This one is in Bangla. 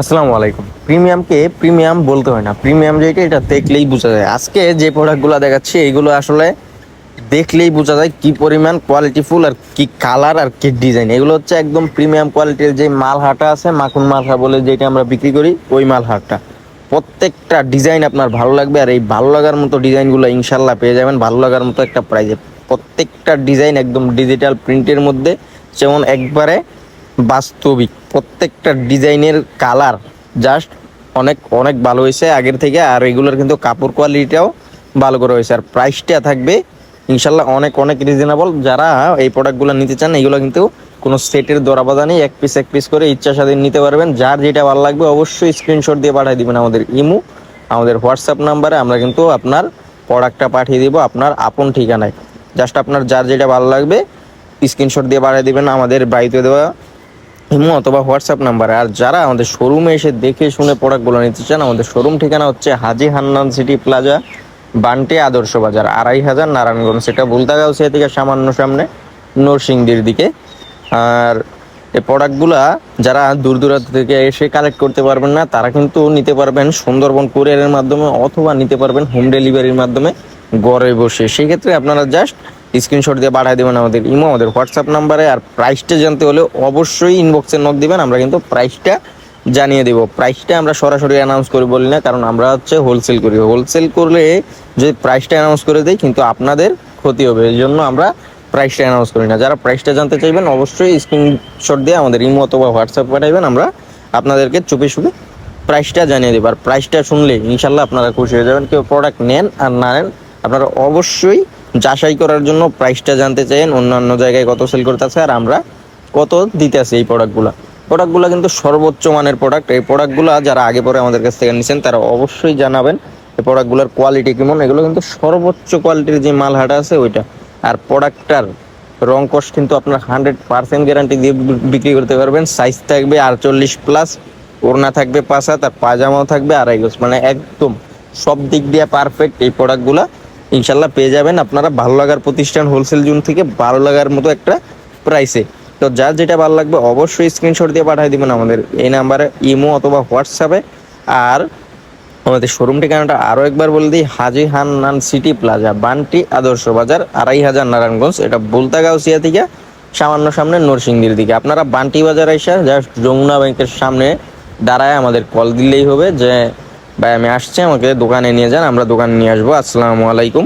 আসসালামু আলাইকুম। প্রিমিয়ামকে প্রিমিয়াম বলতে হয় না। প্রিমিয়াম যেটা, এটা দেখলেই বোঝা যায়। আজকে যে প্রোডাক্টগুলো দেখাচ্ছি, এইগুলো আসলে দেখলেই বোঝা যায় কি পরিমাণ কোয়ালিটিফুল আর কি কালার আর কি ডিজাইন এগুলো হচ্ছে একদম প্রিমিয়াম কোয়ালিটির যে মালহাটা আছে, মাখন মালহা বলে যেটা আমরা বিক্রি করি, ওই মালহাটা প্রত্যেকটা ডিজাইন আপনার ভালো লাগবে আর এই ভালো লাগার মতো ডিজাইনগুলো ইনশাল্লাহ পেয়ে যাবেন। ভালো লাগার মতো একটা প্রাইজে প্রত্যেকটা ডিজাইন একদম ডিজিটাল প্রিন্টের মধ্যে। যেমন একবারে বাস্তবিক প্রত্যেকটা ডিজাইনের কালার জাস্ট অনেক অনেক ভালো হয়েছে আগের থেকে, আর এগুলোর কিন্তু কাপড় কোয়ালিটিটাও ভালো করে হয়েছে। আর প্রাইসটা থাকবে ইনশাল্লাহ অনেক অনেক রিজনেবল যারা এই প্রোডাক্টগুলো নিতে চান, এগুলো কিন্তু কোনো সেটের দরাবাদা নেই। এক পিস এক পিস করে ইচ্ছা স্বাধীন নিতে পারবেন। যার যেটা ভালো লাগবে অবশ্যই স্ক্রিনশট দিয়ে পাঠিয়ে দিবেন আমাদের ইমো, আমাদের হোয়াটসঅ্যাপ নাম্বারে আমরা কিন্তু আপনার প্রোডাক্টটা পাঠিয়ে দিব আপনার আপন ঠিকানায়। জাস্ট আপনার যার যেটা ভালো লাগবে স্ক্রিনশট দিয়ে পাঠিয়ে দিবেন আমাদের বাড়িতে দেওয়া ইমো অথবা হোয়াটসঅ্যাপ নাম্বারে। আর যারা আমাদের শোরুমে এসে দেখে শুনে প্রোডাক্টগুলো নিতে চান, আমাদের শোরুম ঠিকানা হচ্ছে হাজি হান্নান সিটি প্লাজা, বান্টে আদর্শ বাজার, আড়াই হাজার নারায়ণগঞ্জ সেটা। বুলতাগাউসিয়া থেকে সামান্য সামনে, নরসিংদীর দিকে। আর এই প্রোডাক্টগুলা যারা দূর দূরান্ত থেকে এসে কালেক্ট করতে পারবেন না, তারা কিন্তু নিতে পারবেন সুন্দরবন কুরিয়ারের মাধ্যমে অথবা নিতে পারবেন হোম ডেলিভারির মাধ্যমে ঘরে বসে। সেই ক্ষেত্রে আপনারা জাস্ট স্ক্রিনশট দিয়ে পাঠিয়ে দেবেন আমাদের ইমো, আমাদের হোয়াটসঅ্যাপ নাম্বারে আর প্রাইসটা জানতে হলে অবশ্যই ইনবক্সে নক দিবেন, আমরা কিন্তু প্রাইসটা জানিয়ে দেব। প্রাইসটা আমরা সরাসরি অ্যানাউন্স করি বলি না, কারণ আমরা হচ্ছে হোলসেল করি। হোলসেল করলে যদি প্রাইসটা অ্যানাউন্স করে দেই, কিন্তু আপনাদের ক্ষতি হবে, এই জন্য আমরা প্রাইসটা অ্যানাউন্স করি না। যারা প্রাইসটা জানতে চাইবেন, অবশ্যই স্ক্রিনশট দিয়ে আমাদের ইমো অথবা হোয়াটসঅ্যাপ পাঠাইবেন, আমরা আপনাদেরকে চুপে চুপে প্রাইসটা জানিয়ে দেবো। আর প্রাইসটা শুনলে ইনশাল্লাহ আপনারা খুশি হয়ে যাবেন। কেউ প্রোডাক্ট নেন আর না নেন, আপনারা অবশ্যই যাচাই করার জন্য প্রাইসটা জানতে চাইেন, অন্যান্য জায়গায় কত সেল করতেছে আর আমরা কত দিতেছি এই প্রোডাক্টগুলো প্রোডাক্টগুলো কিন্তু সর্বোচ্চ মানের প্রোডাক্ট এই প্রোডাক্টগুলো যারা আগে পরে আমাদের কাছ থেকে নিছেন, তারা অবশ্যই জানাবেন এই প্রোডাক্টগুলোর কোয়ালিটি কেমন। এগুলো কিন্তু সর্বোচ্চ কোয়ালিটির যে মাল মালহাটা আছে ওইটা। আর প্রোডাক্টটার রং কস্ট কিন্তু আপনার হান্ড্রেড পার্সেন্ট গ্যারান্টি দিয়ে বিক্রি করতে পারবেন। সাইজ থাকবে আটচল্লিশ প্লাস ওড়না থাকবে পাঁচ হাত, আর পাজামাও থাকবে আড়াই গজ। মানে একদম সব দিক দিয়ে পারফেক্ট এই প্রোডাক্টগুলো ইনশাল্লাহ পেয়ে যাবেন। আপনারা ভালো লাগার প্রতিষ্ঠান হোলসেল জোন থেকে ভালো লাগার মতো একটা প্রাইসে তো যার যেটা ভালো লাগবে অবশ্যই স্ক্রিনশট দিয়ে পাঠিয়ে দিবেন আমাদের এই নাম্বারে ইমো অথবা হোয়াটসঅ্যাপে আর আমাদের শোরুম ঠিকানাটা আরও একবার বলে দিই, হাজি হান্নান সিটি প্লাজা বান্টি আদর্শ বাজার, আড়াই হাজার নারায়ণগঞ্জ। এটা বুলতাগাউসিয়া থেকে, সামান্য সামনে নরসিংদীর দিকে। আপনারা বান্টি বাজার এসে জাস্ট যমুনা ব্যাংকের সামনে দাঁড়ায় আমাদের কল দিলেই হবে যে ভাই আমি আসছি আমাকে দোকানে নিয়ে যান আমরা দোকানে নিয়ে আসব। আসসালামু আলাইকুম।